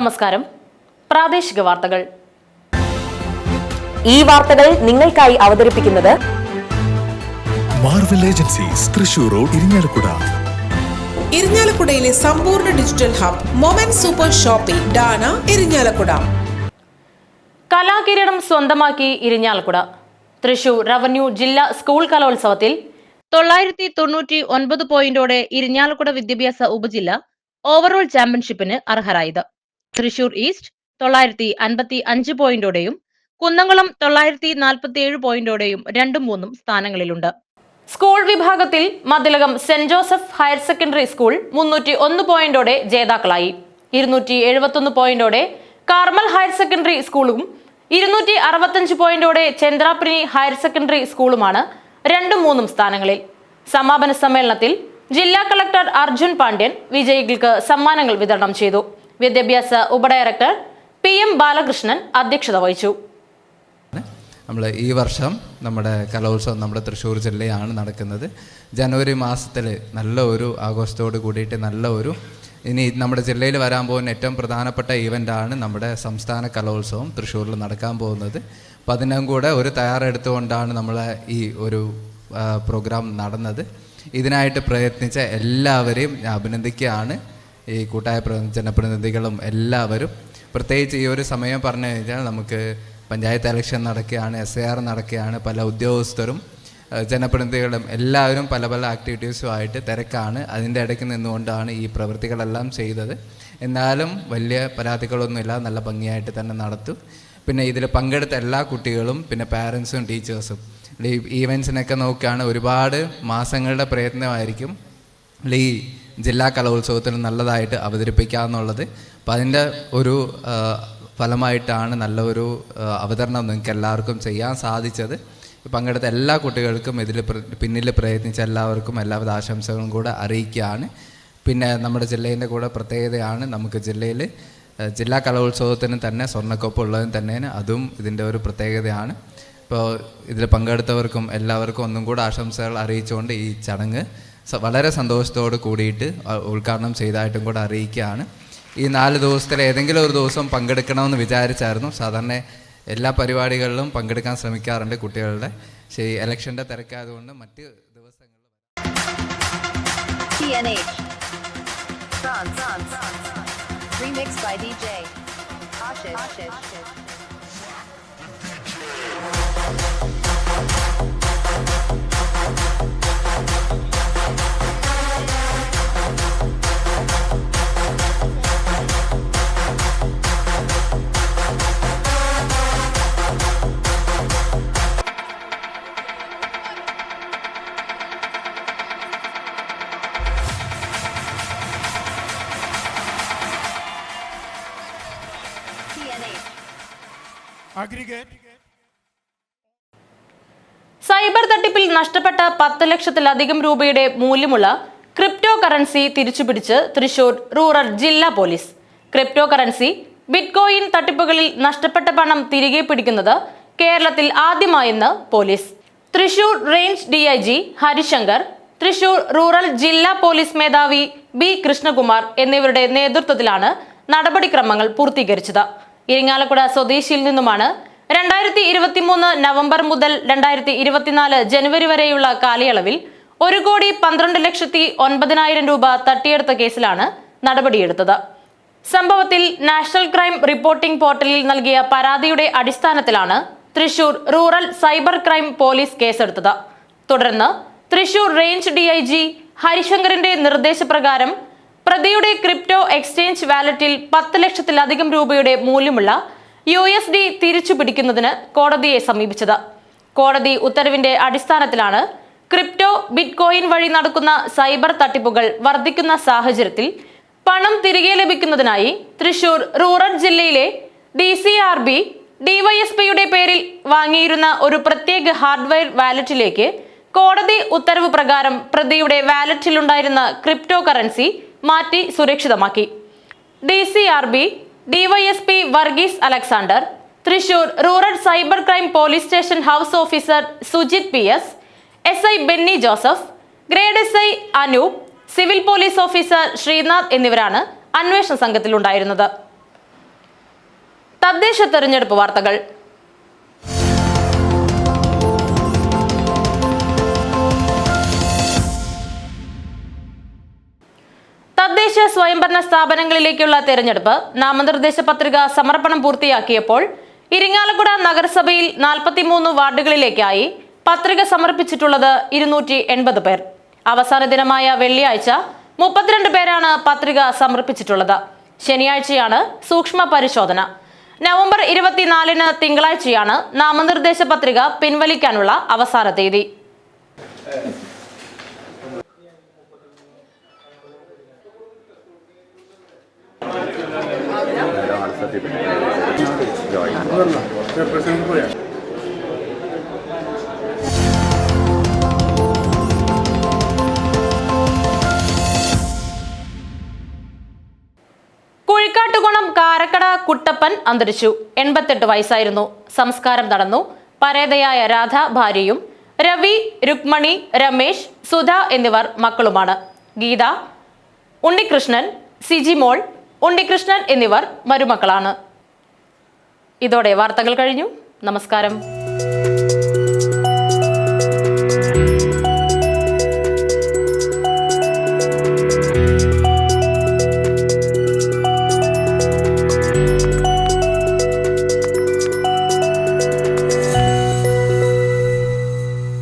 നമസ്കാരം. പ്രാദേശിക വാർത്തകൾ. ഈ വാർത്തകൾ നിങ്ങൾക്കായി അവതരിപ്പിക്കുന്നത് Marvel agencies Thrissur road Irinjalakuda ഇരിഞ്ഞാലക്കുടയിലെ സമ്പൂർണ digital hub moment super shopping Dana Irinjalakuda കലാകിരീടം സ്വന്തമാക്കി ഇരിഞ്ഞാലക്കുട തൃശൂർ റവന്യൂ ജില്ലാ സ്കൂൾ കലോത്സവത്തിൽ തൊള്ളായിരത്തി തൊണ്ണൂറ്റി ഒൻപത് പോയിന്റോടെ ഇരിഞ്ഞാലക്കുട വിദ്യാഭ്യാസ ഉപജില്ല ഓവറോൾ ചാമ്പ്യൻഷിപ്പിന് അർഹരായത്. തൃശൂർ ഈസ്റ്റ് തൊള്ളായിരത്തി അൻപത്തി അഞ്ച് പോയിന്റോടെയും കുന്നംകുളം തൊള്ളായിരത്തി നാൽപ്പത്തി ഏഴ് പോയിന്റോടെയും രണ്ടും മൂന്നും സ്ഥാനങ്ങളിലുണ്ട്. സ്കൂൾ വിഭാഗത്തിൽ Mathilakam saint Joseph higher secondary school മുന്നൂറ്റി ഒന്ന് പോയിന്റോടെ ജേതാക്കളായി. ഇരുന്നൂറ്റി എഴുപത്തൊന്ന് പോയിന്റോടെ കാർമൽ ഹയർ സെക്കൻഡറി സ്കൂളും ഇരുന്നൂറ്റി അറുപത്തഞ്ച് പോയിന്റോടെ ചന്ദ്രാപ്രി ഹയർ സെക്കൻഡറി സ്കൂളുമാണ് രണ്ടും മൂന്നും സ്ഥാനങ്ങളിൽ. സമാപന സമ്മേളനത്തിൽ ജില്ലാ കളക്ടർ അർജുൻ പാണ്ഡ്യൻ വിജയികൾക്ക് സമ്മാനങ്ങൾ വിതരണം ചെയ്തു. വിദ്യാഭ്യാസ ഉപഡയറക്ടർ പി എം ബാലകൃഷ്ണൻ അധ്യക്ഷത വഹിച്ചു. നമ്മൾ ഈ വർഷം നമ്മുടെ കലോത്സവം നമ്മുടെ തൃശ്ശൂർ ജില്ലയാണ് നടക്കുന്നത്. ജനുവരി മാസത്തിൽ നല്ല ഒരു ആഘോഷത്തോട് കൂടിയിട്ട് നല്ല ഒരു ഇനി നമ്മുടെ ജില്ലയിൽ വരാൻ പോകുന്ന ഏറ്റവും പ്രധാനപ്പെട്ട ഇവന്റാണ് നമ്മുടെ സംസ്ഥാന കലോത്സവം തൃശ്ശൂരിൽ നടക്കാൻ പോകുന്നത്. അപ്പോൾ അതിനും കൂടെ ഒരു തയ്യാറെടുത്തുകൊണ്ടാണ് നമ്മൾ ഈ ഒരു പ്രോഗ്രാം നടന്നത്. ഇതിനായിട്ട് പ്രയത്നിച്ച എല്ലാവരെയും അഭിനന്ദിക്കുകയാണ്. ഈ കൂട്ടായ പ്ര- ജനപ്രതിനിധികളും എല്ലാവരും പ്രത്യേകിച്ച് ഈ ഒരു സമയം പറഞ്ഞു കഴിഞ്ഞാൽ നമുക്ക് പഞ്ചായത്ത് ഇലക്ഷൻ നടക്കുകയാണ് എസ് എ ആർ നടക്കുകയാണ് പല ഉദ്യോഗസ്ഥരും ജനപ്രതിനിധികളും എല്ലാവരും പല പല ആക്ടിവിറ്റീസുമായിട്ട് തിരക്കാണ്. അതിന്റെ ഇടയ്ക്ക് നിന്നുകൊണ്ടാണ് ഈ പ്രവൃത്തികളെല്ലാം ചെയ്തത്. എന്നാലും വലിയ പരാതികളൊന്നുമില്ല നല്ല ഭംഗിയായിട്ട് തന്നെ നടത്തും. പിന്നെ ഇതിൽ പങ്കെടുത്ത എല്ലാ കുട്ടികളും പിന്നെ പാരൻസും ടീച്ചേഴ്സും. ഈ ഈവൻസിനൊക്കെ നോക്കുകയാണ് ഒരുപാട് മാസങ്ങളുടെ പ്രയത്നമായിരിക്കും. ഈ ജില്ലാ കലോത്സവത്തിന് നല്ലതായിട്ട് അവതരിപ്പിക്കുക എന്നുള്ളത് അപ്പം അതിന്റെ ഒരു ഫലമായിട്ടാണ് നല്ലൊരു അവതരണം നിങ്ങൾക്ക് എല്ലാവർക്കും ചെയ്യാൻ സാധിച്ചത്. പങ്കെടുത്ത എല്ലാ കുട്ടികൾക്കും ഇതിൽ പിന്നിൽ പ്രയത്നിച്ച എല്ലാവർക്കും എല്ലാവിധ ആശംസകളും കൂടെ അറിയിക്കുകയാണ്. പിന്നെ നമ്മുടെ ജില്ലേന്റെ കൂടെ പ്രത്യേകതയാണ് നമുക്ക് ജില്ലയിൽ ജില്ലാ കലോത്സവത്തിന് തന്നെ സ്വർണക്കൊപ്പ് ഉള്ളതിന് തന്നെ അതും ഇതിന്റെ ഒരു പ്രത്യേകതയാണ്. ഇപ്പോൾ ഇതിൽ പങ്കെടുത്തവർക്കും എല്ലാവർക്കും ഒന്നും കൂടെ ആശംസകൾ അറിയിച്ചുകൊണ്ട് ഈ ചടങ്ങ് വളരെ സന്തോഷത്തോട് കൂടിയിട്ട് ഉദ്ഘാടനം ചെയ്തതായിട്ടും കൂടെ അറിയിക്കുകയാണ്. ഈ നാല് ദിവസത്തിൽ ഏതെങ്കിലും ഒരു ദിവസം പങ്കെടുക്കണമെന്ന് വിചാരിച്ചായിരുന്നു. സാധാരണ എല്ലാ പരിപാടികളിലും പങ്കെടുക്കാൻ ശ്രമിക്കാറുണ്ട് കുട്ടികളുടെ. പക്ഷേ ഈ ഇലക്ഷന്റെ തിരക്കായതുകൊണ്ട് മറ്റ് ദിവസങ്ങളിൽ സൈബർ തട്ടിപ്പിൽ നഷ്ടപ്പെട്ട പത്ത് ലക്ഷത്തിലധികം രൂപയുടെ മൂല്യമുള്ള ക്രിപ്റ്റോ കറൻസി തിരിച്ചുപിടിച്ച് തൃശൂർ റൂറൽ ജില്ലാ പോലീസ്. ക്രിപ്റ്റോ കറൻസി ബിറ്റ്കോയിൻ തട്ടിപ്പുകളിൽ നഷ്ടപ്പെട്ട പണം തിരികെ പിടിക്കുന്നത് കേരളത്തിൽ ആദ്യമായെന്ന് police. Thrissur range D I G Harishankar Thrissur rural ജില്ലാ പോലീസ് മേധാവി ബി കൃഷ്ണകുമാർ എന്നിവരുടെ നേതൃത്വത്തിലാണ് നടപടിക്രമങ്ങൾ പൂർത്തീകരിച്ചത്. ഇരിങ്ങാലക്കുട സ്വദേശിയിൽ നിന്നുമാണ് രണ്ടായിരത്തി ഇരുപത്തിമൂന്ന് നവംബർ മുതൽ രണ്ടായിരത്തി ഇരുപത്തിനാല് ജനുവരി വരെയുള്ള കാലയളവിൽ ഒരു കോടി പന്ത്രണ്ട് ലക്ഷത്തി ഒൻപതിനായിരം രൂപ തട്ടിയെടുത്ത കേസിലാണ് നടപടിയെടുത്തത്. സംഭവത്തിൽ നാഷണൽ ക്രൈം റിപ്പോർട്ടിംഗ് പോർട്ടലിൽ നൽകിയ പരാതിയുടെ അടിസ്ഥാനത്തിലാണ് Thrissur rural cyber crime police കേസെടുത്തത്. തുടർന്ന് Thrissur range D I G ഹരിശങ്കറിന്റെ നിർദ്ദേശപ്രകാരം പ്രതിയുടെ ക്രിപ്റ്റോ എക്സ്ചേഞ്ച് വാലറ്റിൽ പത്ത് ലക്ഷത്തിലധികം രൂപയുടെ മൂല്യമുള്ള യു എസ് ഡി തിരിച്ചു പിടിക്കുന്നതിന് കോടതിയെ സമീപിച്ചത്. കോടതി ഉത്തരവിന്റെ അടിസ്ഥാനത്തിലാണ് ക്രിപ്റ്റോ ബിറ്റ്കോയിൻ വഴി നടക്കുന്ന സൈബർ തട്ടിപ്പുകൾ വർദ്ധിക്കുന്ന സാഹചര്യത്തിൽ പണം തിരികെ ലഭിക്കുന്നതിനായി തൃശൂർ റൂറൽ ജില്ലയിലെ ഡി സി ആർ ബി ഡിവൈഎസ്പിയുടെ പേരിൽ വാങ്ങിയിരുന്ന ഒരു പ്രത്യേക ഹാർഡ്വെയർ വാലറ്റിലേക്ക് കോടതി ഉത്തരവ് പ്രകാരം പ്രതിയുടെ വാലറ്റിലുണ്ടായിരുന്ന ക്രിപ്റ്റോ കറൻസി മാറ്റി സുരക്ഷിതമാക്കി. D C R B DYSP Varghese Alexander Thrissur rural cyber crime police station house officer Sujith P S S I Benny Joseph grade S I Anoop civil police officer Sreenath എന്നിവരാണ് അന്വേഷണ സംഘത്തിലുണ്ടായിരുന്നത്. തദ്ദേശ തെരഞ്ഞെടുപ്പ് വാർത്തകൾ. സ്വയംഭരണ സ്ഥാപനങ്ങളിലേക്കുള്ള തെരഞ്ഞെടുപ്പ് നാമനിർദ്ദേശ പത്രിക സമർപ്പണം പൂർത്തിയാക്കിയപ്പോൾ ഇരിങ്ങാലക്കുട നഗരസഭയിൽ നാൽപ്പത്തിമൂന്ന് വാർഡുകളിലേക്കായി പത്രിക സമർപ്പിച്ചിട്ടുള്ളത് ഇരുന്നൂറ്റി എൺപത് പേർ. അവസാന ദിനമായ വെള്ളിയാഴ്ച മുപ്പത്തിരണ്ട് പേരാണ് പത്രിക സമർപ്പിച്ചിട്ടുള്ളത്. ശനിയാഴ്ചയാണ് സൂക്ഷ്മ പരിശോധന. നവംബർ ഇരുപത്തിനാലിന് തിങ്കളാഴ്ചയാണ് നാമനിർദ്ദേശ പത്രിക പിൻവലിക്കാനുള്ള അവസാന തീയതി. കുഴിക്കാട്ടുകുളം കാരക്കട കുട്ടപ്പൻ അന്തരിച്ചു. എൺപത്തെട്ട് വയസ്സായിരുന്നു. സംസ്കാരം നടന്നു. പരേതയായ രാധ ഭാര്യയും രവി രുക്മണി രമേശ് സുധ എന്നിവർ മക്കളുമാണ്. ഗീത ഉണ്ണികൃഷ്ണൻ സിജിമോൾ ഉണ്ണികൃഷ്ണൻ എന്നിവർ മരുമക്കളാണ്. ഇതോടെ വാർത്തകൾ കഴിഞ്ഞു. നമസ്കാരം.